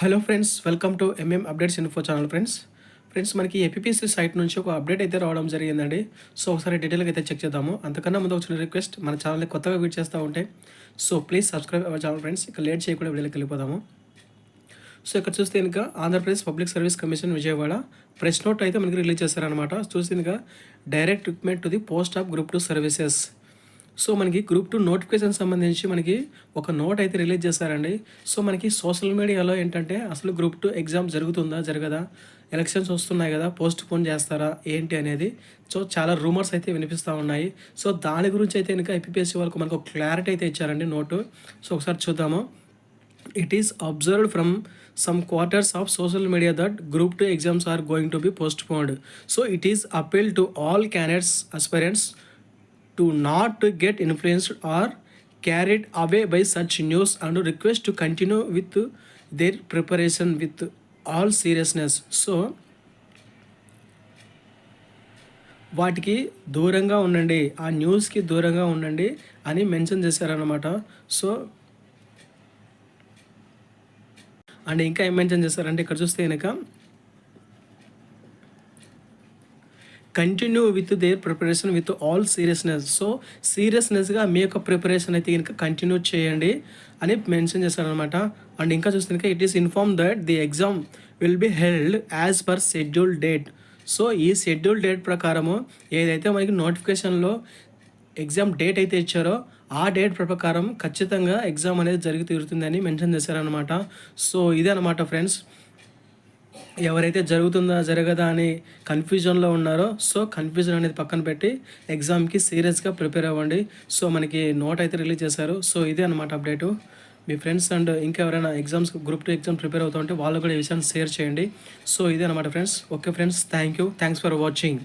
Hello friends welcome to M M updates info channel friends. Friends మనకి APPSC site నుంచి ఒక update అయితే రావడం జరిగిందండి. సో ఒకసారి డీటెయిల్గా అయితే చెక్ చేద్దాము. అంతకన్నా ముందు వచ్చిన రిక్వెస్ట్ మన ఛానల్ని కొత్తగా వీట్ చేస్తూ ఉంటే so please subscribe our channel friends. ఇక లేట్ చేయకుండా వీడియోకి వెళ్ళిపోదాము. సో ఇక్కడ చూస్తే ఇంకా Andhra Pradesh public service commission Vijayawada press note అయితే మనకి రిలీజ్ చేశారనమాట చూస్తే ఇంకా direct recruitment to the post of group two services so మనకి గ్రూప్ టూ నోటిఫికేషన్ సంబంధించి మనకి ఒక నోట్ అయితే రిలీజ్ చేశారండి. సో మనకి సోషల్ మీడియాలో ఏంటంటే అసలు గ్రూప్ టూ ఎగ్జామ్ జరుగుతుందా జరగదా ఎలక్షన్స్ వస్తున్నాయి కదా పోస్ట్ పోన్ చేస్తారా ఏంటి అనేది. సో చాలా రూమర్స్ అయితే వినిపిస్తూ ఉన్నాయి. సో దాని గురించి అయితే ఇంకా ఐపీఎస్సీ వాళ్ళకు మనకు క్లారిటీ అయితే ఇచ్చారండి నోటు సో ఒకసారి చూద్దాము. It is observed from some quarters of social media that group two exams are going to be postponed so it is appeal to all candidates aspirants to not get influenced or carried away by such news and request to continue with their preparation with all seriousness so వాటికి దూరంగా ఉండండి. ఆ న్యూస్కి దూరంగా ఉండండి అని mention చేశారనమాట so and ఇంకా ఏం మెన్షన్ చేశారంటే ఇక్కడ చూస్తే కనుక continue with their preparation with all seriousness so సీరియస్నెస్గా మీ యొక్క ప్రిపరేషన్ అయితే కనుక కంటిన్యూ చేయండి అని మెన్షన్ చేశారనమాట అండ్ ఇంకా చూస్తే కనుక it is inform that the exam will be held as per schedule date so ఈ షెడ్యూల్ డేట్ ప్రకారము ఏదైతే మనకి నోటిఫికేషన్లో ఎగ్జామ్ డేట్ అయితే ఇచ్చారో ఆ డేట్ ప్రకారం ఖచ్చితంగా ఎగ్జామ్ అనేది జరిగి తీరుతుందని మెన్షన్ చేశారనమాట సో ఇదే అనమాట ఫ్రెండ్స్ ఎవరైతే జరుగుతుందా జరగదా అని కన్ఫ్యూజన్లో ఉన్నారో సో కన్ఫ్యూజన్ అనేది పక్కన పెట్టి ఎగ్జామ్కి సీరియస్గా ప్రిపేర్ అవ్వండి. సో మనకి నోట్ అయితే రిలీజ్ చేశారు. సో ఇదే అనమాట అప్డేటు మీ ఫ్రెండ్స్ అండ్ ఇంకా ఎవరైనా exams group two exam prepare అవుతుంటే వాళ్ళు కూడా ఈ విషయాన్ని షేర్ చేయండి. సో ఇదే అనమాట friends okay friends thank you thanks for watching